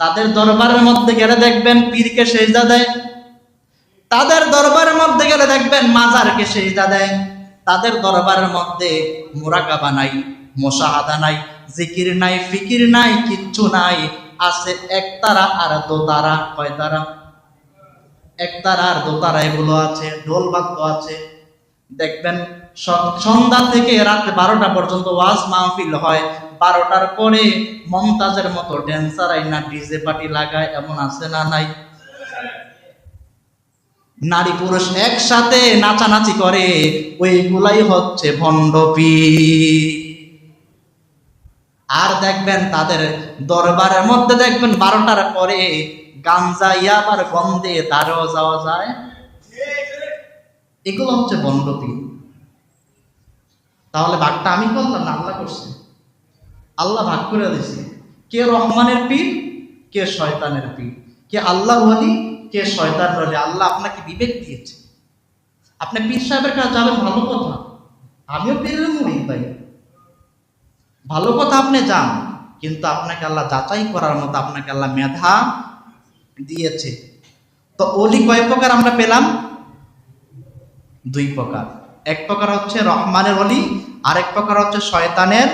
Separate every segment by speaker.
Speaker 1: তাদের দরবারের মধ্যে গেলে দেখবেন পীরকে সেজদা দেয়। তাদের দরবারের মধ্যে গেলে দেখবেন মাজারকে সেজদা দেয়। তাদের দরবারের মধ্যে মোরাকাবা নাই, মোশাহাদা নাই, জিকির নাই, ফিকির নাই, কিচ্ছু নাই। আছে একতারা আর দোতারা কয় তারা? একতারা আর দোতারা এগুলো আছে, ঢোল বাদ্য আছে। দেখবেন সন্ধ্যা থেকে রাত বারোটা পর্যন্ত ওয়াজ মাহফিল হয়। বারোটার পরে মমতাজের মতো ড্যান্সার আইনা ডিজে পার্টি লাগায়, এমন আছে না নাই? নারী পুরুষ একসাথে নাচানাচি করে, ওইগুলাই হচ্ছে ভণ্ডপি আর দেখবেন তাদের দরবারের মধ্যে দেখবেন বারোটার পরে গাঞ্জা ইয়াবার গন্ধে তারও যাওয়া যায়। এগুলো হচ্ছে বন্ডপি তাহলে বাঘটা আমি করলাম না, আল্লাহ করছে? আল্লাহ ভাগ করে দিছে। কে রহমানের পীর, কে শয়তানের পীর। কে আল্লাহ ওয়ালি, কে শয়তান ওয়ালি। আল্লাহ আপনাকে বিবেক দিয়েছে। আপনি পীর সাহেবের কাছে যাবেন, ভালো কথা। আমিও পীরের মুড়ি তাই ভালো কথা আপনি যান, কিন্তু আপনাকে আল্লাহ যাচাই করার মতো আপনাকে আল্লাহ মেধা দিয়েছে। তো অলি কয় প্রকার আমরা পেলাম? দুই প্রকার। এক প্রকার হচ্ছে রহমানের অলি আরেক প্রকার হচ্ছে শয়তানের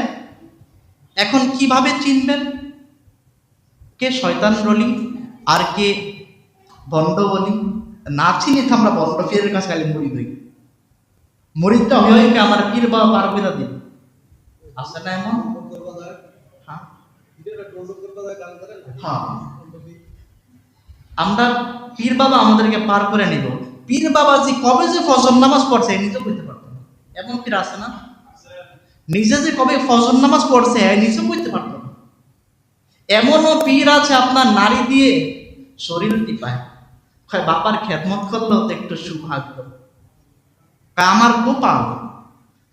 Speaker 1: এখন কীভাবে চিনবেন? কে শয়তান অলি আর কে বন্ড বলি না চিনি তো আমরা বন্ড ফিরের কাছে খালি মুড়ি দই মুড়িটা হয়ে হয়ে আমার পীর বাবা পার দিন আছে না এমন? হ্যাঁ। হ্যাঁ। আমরা পীর বাবা আমাদেরকে পার করে নিব। পীর বাবা যে কবে যে ফজর নামাজ পড়ছে, নিজেও বলতে পারতো এমন পীর আছে না? নিজে যে কবে ফজর নামাজ পড়ছে? নিজেও বলতে পারতো। না এমনও পীর আছে আপনার নারী দিয়ে শরীর টিপায়। বাপার খেদমত করলেও তো একটু সৌভাগ্য। আমার গোপাল,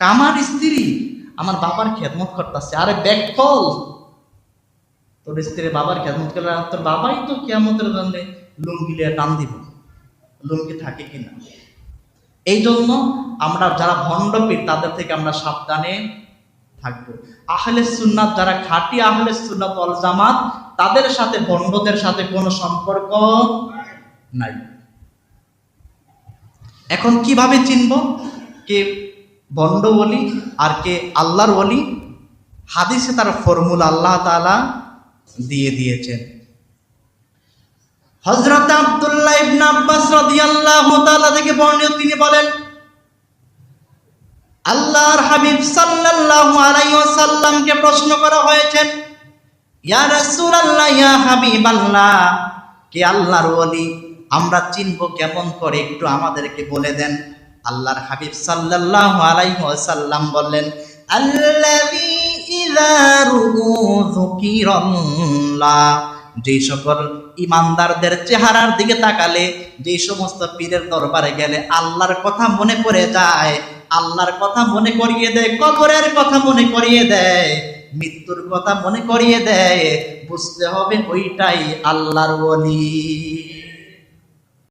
Speaker 1: আমার স্ত্রী আমার বাবার খেদমত করতেছে। আরে ব্যাকফল তোর স্ত্রী বাবার খেদমত করলে তোর বাবাই তো জন্য লুঙ্গি লিয়ে টান দিব। লুঙ্গি থাকে কিনা? এই জন্য আমরা যারা ভণ্ডপীর তাদের থেকে আমরা সাবধানে থাকব। আহলে সুন্নাত যারা খাঁটি আহলে সুন্নাত অল জামাত, তাদের সাথে, ভণ্ডদের সাথে কোনো সম্পর্ক নাই। এখন কীভাবে চিনব কে ভণ্ড বলি আর কে আল্লাহর বলি হাদিসে তার ফর্মুলা আল্লাহ তাআলা দিয়ে দিয়েছেন। হযরত আব্দুল্লাহ ইবনে আব্বাস রাদিয়াল্লাহু তাআলা থেকে বর্ণিত, তিনি বলেন, আল্লাহর হাবিব সাল্লাল্লাহু আলাইহি ওয়াসাল্লামকে প্রশ্ন করা হয়েছে, ইয়া রাসূলুল্লাহ, ইয়া হাবিবাল্লাহ, কে আল্লাহর ওলি? আমরা চিনব কেমন করে একটু আমাদেরকে বলে দেন। আল্লাহর হাবিব সাল্লাল্লাহু আলাইহি ওয়াসাল্লাম বললেন, আল্লাযী ইযা রুহু যুকিরাল্লাহ যে সকল ইমানদারদের চেহারার দিকে তাকালে যেই সমস্ত পীরের দরবারে গেলে আল্লাহর কথা মনে পড়ে যায়, আল্লাহর কথা মনে করিয়ে দেয়, কবরের কথা মনে করিয়ে দেয়, মৃত্যুর কথা মনে করিয়ে দেয়, বুঝতে হবে ওইটাই আল্লাহর ওলি।